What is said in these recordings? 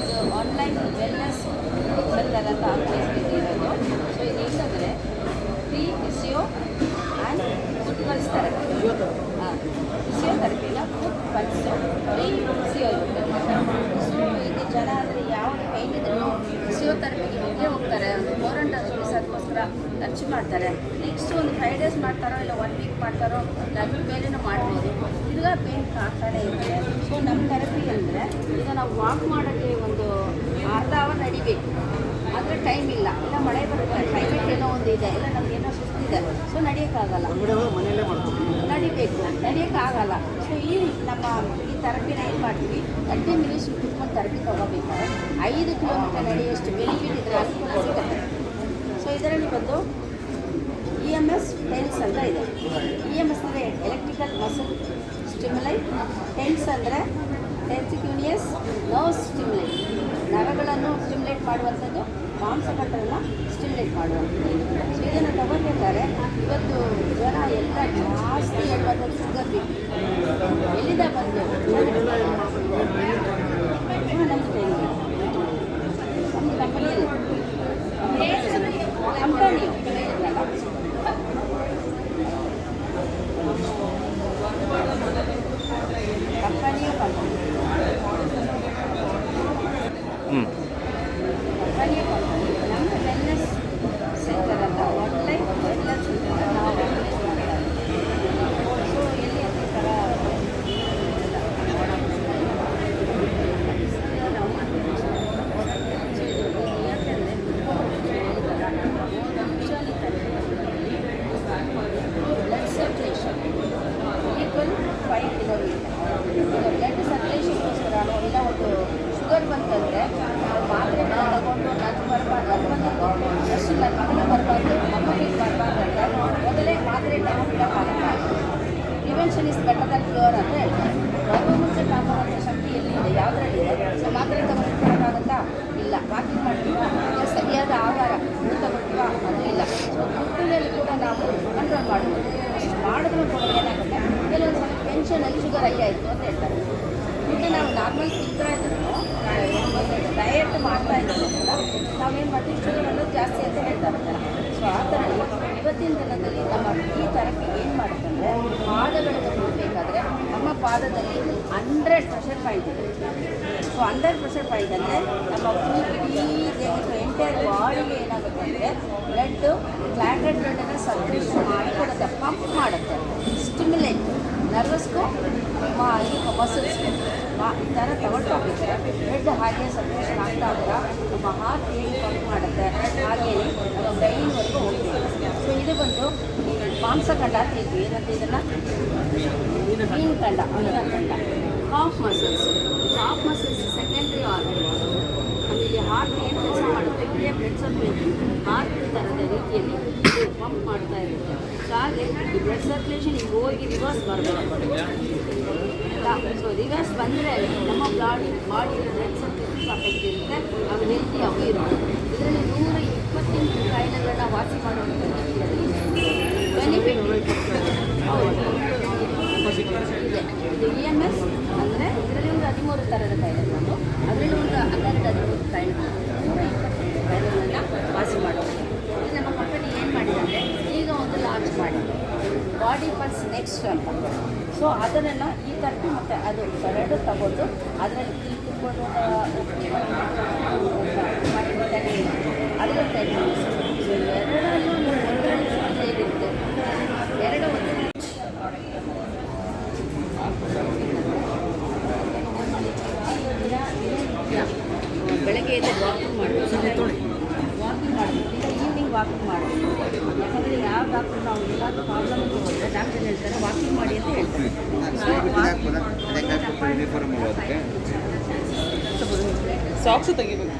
ಇದು online wellness centre ಅಂತ ಇರೋದು ಸೊ ಇದು ಏನಂದರೆ free physio and food pulse ತರಬೇತಿ ಹಾಂ ಫಿಸಿಯೋಥೆರಪಿನ food pulse free physio so ಇದು ಜನ ಅಂದರೆ ಯಾವ ಪೇಯ್ನ್ ಇದ್ರೂ ತರಬೇತಿ ಹೋಗೇ ಹೋಗ್ತಾರೆ. ಒಂದು ಫೋರ್ ಹಂಡ್ರೆಡ್ ರುಪೀಸ್ ಅದಕ್ಕೋಸ್ಕರ ಖರ್ಚು ಮಾಡ್ತಾರೆ. ನೆಕ್ಸ್ಟ್ ಒಂದು ಫೈವ್ ಡೇಸ್ ಮಾಡ್ತಾರೋ ಇಲ್ಲ ಒನ್ ವೀಕ್ ಮಾಡ್ತಾರೋ ಅದ್ರ ಮೇಲೆ ಮಾಡ್ಬೋದು. ತಿರ್ಗಾ ಪೇಂಟ್ ಆಗ್ತಾನೆ ಇರ್ತಾರೆ ಸೊ ನಮ್ಮ ಥರ ಈಗ ನಾವು ವಾಕ್ ಮಾಡೋಕ್ಕೆ ಒಂದು ಅರ್ಧ ಅವರ್ ನಡಿಬೇಕು. ಆದರೆ ಟೈಮ್ ಇಲ್ಲ. ಇಲ್ಲ, ಮಳೆ ಬರುತ್ತೆ ಕ್ಲೈಮೇಟ್ ಏನೋ ಒಂದು ಇದೆ. ಇಲ್ಲ ನಮಗೇನೋ ಸುಸ್ತಿದೆ ಸೊ ನಡೆಯೋಕ್ಕಾಗಲ್ಲ. ನಡಿಬೇಕು. ನಡೆಯೋಕ್ಕಾಗಲ್ಲ. ಸೊ ಈ ನಮ್ಮ ಈ ಥೆರಪಿನ ಏನು ಮಾಡ್ತೀವಿ? ತರ್ಟಿ ಮಿನಿಟ್ಸ್ ಕುತ್ಕೊಂಡು ಥೆರಪಿ ತೊಗೋಬೇಕಾದ್ರೆ ಐದು ಕಿಲೋಮೀಟರ್ ನಡೆಯುವಷ್ಟು ಬೆನಿಫಿಟ್ ಇದರ ಸಿಗುತ್ತೆ. ಸೊ ಇದರಲ್ಲಿ ಬಂದು ಇ ಎಂ ಎಸ್ ಟೆನ್ಸ್ ಅಂತ ಇದೆ. ಇ ಎಂ ಎಸ್ ಅಂದರೆ ಎಲೆಕ್ಟ್ರಿಕಲ್ ಮಸಲ್ ಸ್ಟಿಮ್ಯುಲೈ ಟೆನ್ಸ್ ಅಂದರೆ ಟೆನ್ಸಿಕ್ಯೂನಿಯಸ್ ನರ್ವ್ ಸ್ಟಿಮ್ಯುಲೇಟ್ ನರಗಳನ್ನು ಸ್ಟಿಮ್ಯುಲೇಟ್ ಮಾಡುವಂಥದ್ದು ಮಾಂಸಖಂಡವನ್ನು ಸ್ಟಿಮ್ಯುಲೇಟ್ ಮಾಡುವಂಥದ್ದು ಸೊ ಇದನ್ನು ತಗೋಬೇಕಾದ್ರೆ ಇವತ್ತು ಜನ ಎಲ್ಲ ಜಾಸ್ತಿ ಹೇಳುವಂಥದ್ದು ಶುಗರ್ ಬಿ ಎಲ್ಲಿಂದ ಬಂದು ಹಾಂ ನಮ್ಮದು ಟ್ರೈನಿಂಗ್ ನಮ್ಮದು ಕಂಪನಿಯಲ್ಲಿ ಕಂಪನಿ ಕಂಪನಿಯು ಕಂಪನಿ ಹ್ಞೂ ಕಂಪನಿಯು ಕಂಪನಿ ನಮ್ಮದು ವೆಲ್ನೆಸ್ ಸೆಂಟರ್ ಅಂತ ಒಳ್ಳೆ ವೆಲ್ನೆಸ್ ಸೆಂಟರ್ ನಾವು ಸೊ ಎಲ್ಲಿ ಅಂತ ಈ ಥರ ನಾವು ಮಾಡ್ತೀವಿ. ಸೊ ಇದು ಯಾಕಂದರೆ blood circulation equal five kilometer ಈಗ ಬ್ಲಡ್ ಸರ್ಕ್ಯುಲೇಷನ್ಗೋಸ್ಕರ ಇಲ್ಲ ಒಂದು ಶುಗರ್ ಬಂತಂದರೆ ನಾವು ಮಾತ್ರೆಗಳನ್ನ ತಗೊಂಡು ನನ್ನ ಬರಬಾರ್ದು ನನ್ನ ಬಂದಿದ್ದು ಎಷ್ಟು ನನ್ನ ಮಗನ ಬರಬಾರ್ದು ಮಕ್ಕಳಿಗೆ ಬರಬಾರ್ದು ಅಂದರೆ ಮೊದಲೇ ಮಾತ್ರೆ ತಗೊಂಡಿರೋಕ್ಕಾಗಲ್ಲ prevention is better than floor ಅಂತ ಹೇಳ್ತಾರೆ ಮುಂಚೆ ಅಂತ ಶಕ್ತಿ ಎಲ್ಲಿದೆ? ಯಾವುದ್ರಲ್ಲಿದೆ ಸೊ ಮಾತ್ರ ತಗೊಂಡಿರೋಕ್ಕಾಗುತ್ತಾ ಇಲ್ಲ. ವಾಕಿಂಗ್ ಮಾಡ್ತೀವಾ? ಸರಿಯಾದ ಆಹಾರ ಊಟ ತಗೊಳ್ತೀವಾ ಅದು ಇಲ್ಲ. ಸೊ ಕುಟುಂಬದಲ್ಲಿ ಕೂಡ ನಾವು ಕಂಟ್ರೋಲ್ ಮಾಡ್ಬೋದು ಅಷ್ಟು ಮಾಡಿದ್ರೂ ಕೂಡ ಏನಾಗುತ್ತೆ? ಕೆಲವೊಂದು ಸಲ ಟೆನ್ಷನಲ್ಲಿ ಶುಗರ್ ಹೈ ಆಯಿತು ಅಂತ ಹೇಳ್ತಾರೆ. ಮುಂದೆ ನಾವು ನಾರ್ಮಲ್ ತಿಂತಾ ಇದ್ರು ಡಯಟ್ ಮಾಡ್ತಾ ಇದ್ರು ಕೂಡ ನಾವೇನು ಮಾಡ್ತೀವಿ? ಶುಗರ್ ಅನ್ನೋದು ಜಾಸ್ತಿ ಅಂತ ಹೇಳ್ತಾರೆ. ಇವತ್ತಿನ ದಿನದಲ್ಲಿ ನಮ್ಮ ಈ ಥರಕ್ಕೆ ಏನು ಮಾಡುತ್ತಂದರೆ ಪಾದಗಳನ್ನು ಕೊಡಬೇಕಾದ್ರೆ ನಮ್ಮ ಪಾದದಲ್ಲಿ ಹಂಡ್ರೆಡ್ ಪ್ರೆಷರ್ ಪಾಯಿಂಟ್ ಇದೆ. ಸೊ ಹಂಡ್ರೆಡ್ ಪ್ರೆಷರ್ ಪಾಯಿಂಟ್ ಅಂದರೆ ನಮ್ಮ ಫುಲ್ ಇಡೀ ದೇಹಕ್ಕೆ ಎಂಟೈರ್ ಬಾಡಿಗೆ ಏನಾಗುತ್ತೆ ಅಂದರೆ ಬ್ಲಡ್ಡು ಬ್ಲಡ್ ಅನ್ನು ಸರ್ಕ್ಯುಲೇಷನ್ ಮಾಡಿಕೊಡುತ್ತೆ ಪಂಪ್ ಮಾಡುತ್ತೆ. ಸ್ಟಿಮ್ಯುಲೇಟ್ ನರ್ವಸ್ಗೂ ಮಾ ಈಗ ಥರ ತಗೊಂಡೋಗುತ್ತೆ ಹೋಗ್ತಾರೆ ಬ್ಲಡ್ ಹಾಗೆ ಸರ್ಕ್ಯುಲೇಷನ್ ಆಗ್ತಾ ಹೋದ್ರೆ ನಮ್ಮ ಹಾರ್ಟ್ ಹೇಗೆ ಪಂಪ್ ಮಾಡುತ್ತೆ? ನಮ್ಮ ಬ್ರೈನ್ವರೆಗೂ ಹೋಗ್ತೀವಿ ಸೊ ಇದು ಬಂದು ಮಾಂಸಖಂಡ ಅಂತ ತಿಂತೀವಿ ಏನಂತ ಇದನ್ನು? ಮೀನು ಕಂಡ ಮೀನಖಂಡ half muscles half muscles secondary organ ಆಮೇಲೆ ಹಾರ್ಟ್ ಏನು ಕೆಲಸ ಮಾಡುತ್ತೆ? ಸರ್ಕ್ಯುಲೇಷನ್ ಹಾರ್ಟ್ ಥರದ ರೀತಿಯಲ್ಲಿ ಪಂಪ್ ಮಾಡ್ತಾ ಇರುತ್ತೆ. ಹಾಗೆ ಈ ಬ್ಲಡ್ ಸರ್ಕ್ಯುಲೇಷನ್ ಈಗ ಹೋಗಿ ರಿವರ್ಸ್ ಬರಬಾರ್ದು ಸೊ ರಿವರ್ಸ್ ಬಂದರೆ ನಮ್ಮ body body blood circulation affect ಇರುತ್ತೆ. ಅವು ಹೆಲ್ತಿ ಅವು ಇರುತ್ತೆ. ಇದರಲ್ಲಿ ನೂರ ಇಪ್ಪತ್ತೆಂಟು ಕಾಯಿಲೆಗಳನ್ನ ವಾಸಿ ಮಾಡುವಂಥ ಬೆನಿಫಿಟ್ ಇದೆ. ಇ ಎಂ ಎಸ್ ಅಂದರೆ ಇದರಲ್ಲಿ ಒಂದು ಹದಿಮೂರು ಥರದ ಕಾಯಿಲೆಗಳು. ಅದರಲ್ಲಿ ಒಂದು ಹನ್ನೆರಡು ಹದಿಮೂರು ಕಾಯಿಲೆ ನೂರ ಇಪ್ಪತ್ತೆಂಟು ಕಾಯಿಲೆಗಳನ್ನ ವಾಸಿ ಮಾಡೋದು ಇದು ನಮ್ಮ ಕಂಪನಿ ಏನು ಮಾಡಿದ್ದಾರೆ ಈಗ ಲಾಂಚ್ ಬಾಡಿ ಪಲ್ಸ್ ನೆಕ್ಸ್ಟ್ ಅಂತ ಸೊ ಅದನ್ನೆಲ್ಲ ಈ ಥರದ್ದು ಮತ್ತು ಅದು ಎರಡು ತಗೊಂಡು ಅದರಲ್ಲಿ ಈ ಕುತ್ಕೊಂಡು ಅದರ ಎರಡರಲ್ಲೂ ಹೇಗಿರುತ್ತೆ ಎರಡು ಒಂದು ಬೆಳಗ್ಗೆ ಎದ್ದು ವಾಕಿಂಗ್ ಮಾಡಬೇಕು ವಾಕಿಂಗ್ ಮಾಡಬೇಕು ಇಲ್ಲ ಈವ್ನಿಂಗ್ ವಾಕಿಂಗ್ ಮಾಡಬೇಕು ಯಾಕಂದರೆ ಯಾವ ಡಾಕ್ಟ್ರು ನಾವು ಏನಾದರೂ ಪ್ರಾಬ್ಲಮ್ ಹೋದರೆ ಡಾಕ್ಟರ್ ಹೇಳ್ತಾರೆ ವಾಕಿಂಗ್ ಮಾಡಿ ಅಂತ ಹೇಳ್ತಾರೆ ಸೊ ಯೂನಿಫಾರ್ಮ್ ಅದಕ್ಕೆ ಸಾಕ್ಸ್ ತೆಗಿಬೇಕು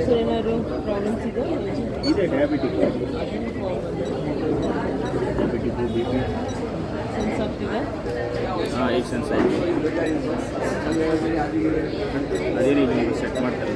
ಸೊ ಏನಾದ್ರು ಪ್ರಾಬ್ಲಮ್ಸ್ ಇದೆ ಡಯಾಬಿಟಿಕ್ ಡಯಾಬಿಟಿಕ್ ಬಿ ಪಿ ಹಾಂ ಈಗ ಸೆನ್ಸ್ ಆಯಿತು. ಅದೇ ರೀತಿ ನೀವು ಸೆಟ್ ಮಾಡ್ತಾರೆ.